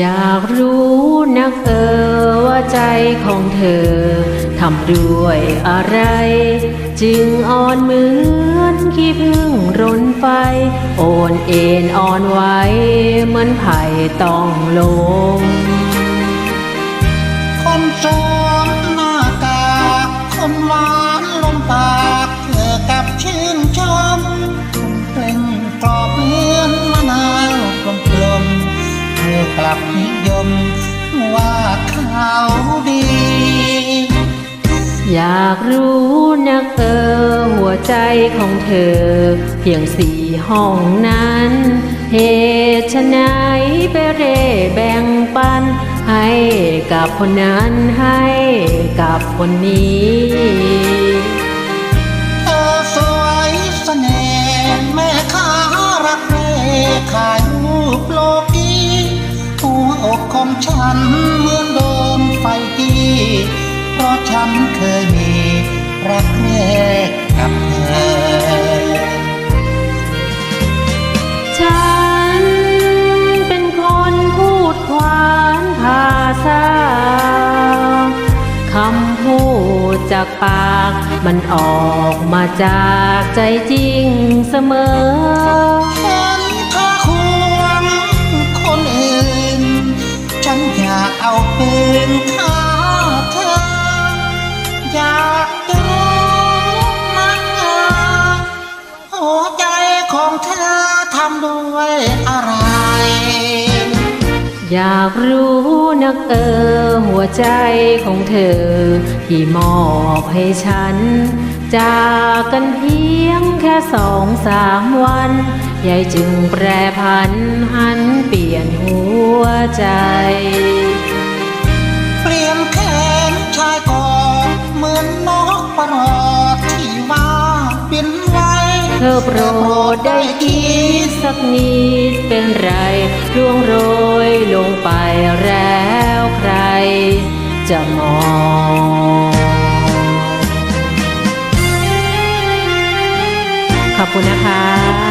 อยากรู้นักเออว่าใจของเธอทำด้วยอะไร จึงอ่อนเหมือนขี้พึ่งรนไฟโอนเอ็นอ่อนไหวเหมือนไผ่ต้องลงคนสวมหน้ากากคนหวานลมปากเธอกับชื่นชมคนเปล่งกรอบเหมือน อยากรู้นักเออหัวใจของเธอ เพียงสี่ห้องนั้น เหตุไฉนไปเร่แบ่งปัน ให้กับคนนั้นให้กับคนนี้เธอสวยเสน่ห์แม่ค้ารักเร่ขายรูปโลกีหัวอกของฉัน เพราะฉันเคยมีรักแรกกับเธอฉันเป็นคนพูดควานภาษาคำพูดจากปาก มันออกมาจากใจจริงเสมอ ของเธอทำด้วยอะไร อยากรู้นักเออ หัวใจของเธอ ที่มอบให้ฉัน จากกันเพียงแค่สองสามวันยายจึงแปรพันหันเปลี่ยนหัวใจ ธอโปรดได้อีสักนิดเป็นไรร่วงโรยลงไปแล้วใครจะมองขอบคุณนะคะ